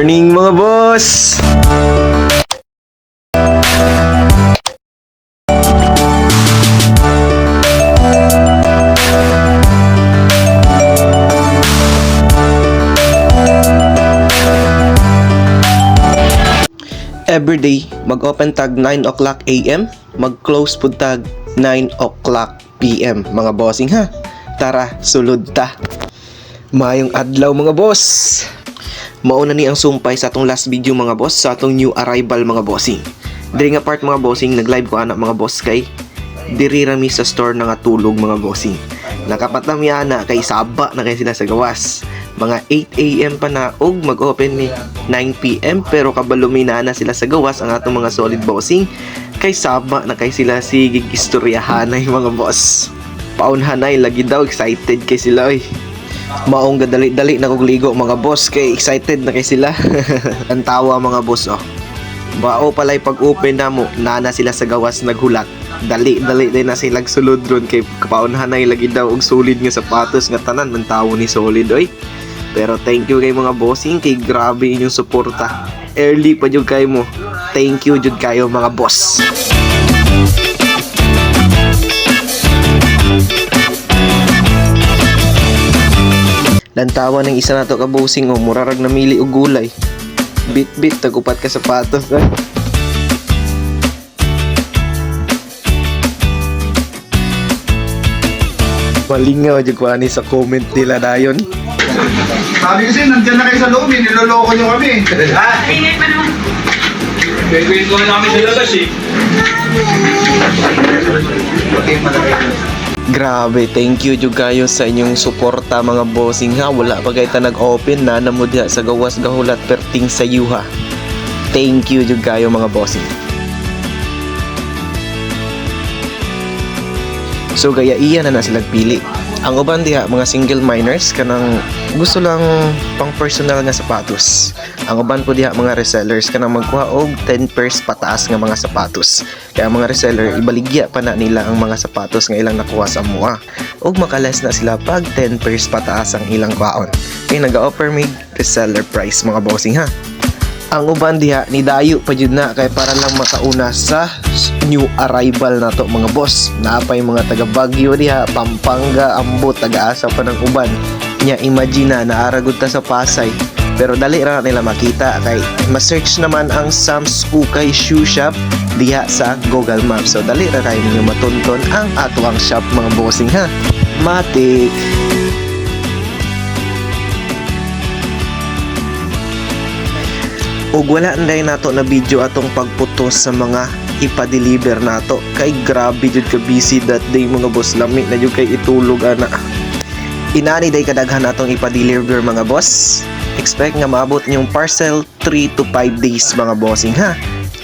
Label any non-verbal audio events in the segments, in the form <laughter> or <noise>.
morning mga boss! Everyday, mag-open tag 9 o'clock AM, mag-close po tag 9 o'clock PM mga bossing ha. Tara, sulod ta. Mayong adlaw mga boss. Mauna ni ang sumpay sa atong last video mga boss sa atong new arrival mga bossing. Diri nga part mga bossing nag-live ko anak mga boss kay diri rami sa store na nga tulog mga bossing. Nakapatam yana kay saba na kay sila sa gawas. Mga 8 AM pa na og mag-open ni 9 PM pero kabalumina na sila sa gawas ang atong mga solid bossing kay saba na kay sila sigig istoryahanay mga boss. Paunhanay lagi daw excited kay sila oy. Maong gadali-dali na ligo mga boss kay excited na kay sila. <laughs> Ang tawa mga boss oh. Bao palay pag open na mo, nana sila sa gawas naghulat. Dali dali din na sila sulod ron kay kapaunhanay lagi daw og solid nga sapatos nga tanan man tawo ni solid oy. Pero thank you kay mga bossing kay grabe inyong suporta. Early pa jud kay mo. Thank you jud kayo mga boss. Lantawan ng isa na to kabusing o murarag na mili og gulay. Bit-bit tagupat ka sapatos. Eh. Malingaw jud ko ani sa comment nila dayon. Sabi kasi, nandyan na kayo sa loob, eh. niloloko nyo kami. Ha? Ingay pa naman. Gagawin ko na kami sa labas eh. Okay, malaki. Grabe, thank you jud kayo sa inyong suporta mga bossing ha. Wala pa kayo ta nag-open na namo diha sa gawas gahulat perting sa yuha. Thank you jud kayo mga bossing. So gaya iya na na sila pili. Ang uban diha mga single miners kanang gusto lang pang personal nga sapatos. Ang uban po diha mga resellers kanang magkuha og 10 pairs pataas nga mga sapatos. Kaya mga reseller ibaligya pa na nila ang mga sapatos nga ilang nakuha sa mua. Og makalas na sila pag 10 pairs pataas ang ilang kwaon. Kaya nag-offer mig reseller price mga bossing ha. Ang uban diha ni dayo pa jud na kay para lang makauna sa new arrival na to mga boss. Napay mga taga Baguio diha, Pampanga, Ambo, taga-asa pa ng uban. Nya imagine na naaragod ta sa Pasay. Pero dali ra nila makita kay ma-search naman ang Sam's Ukay Shoe Shop diha sa Google Maps. So dali ra kayo ninyo matunton ang ato ang shop mga bossing ha. Matik. ug wala nday nato na video atong pagputos sa mga ipa-deliver nato kay grabe jud ka busy that day mga boss lami na jud kay itulog ana inani day kadaghan atong ipa-deliver mga boss expect nga maabot niyong parcel 3 to 5 days mga bossing ha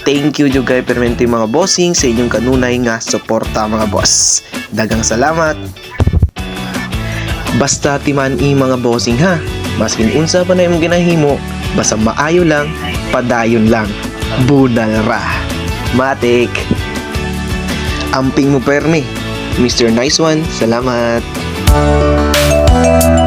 thank you jud kay permente mga bossing sa inyong kanunay nga suporta mga boss dagang salamat Basta timan i mga bossing ha. Maskin unsa pa na imong ginahimo, basta maayo lang, padayon lang. Bunal ra. Matik. Amping mo permi. Mr. Nice One, salamat. Música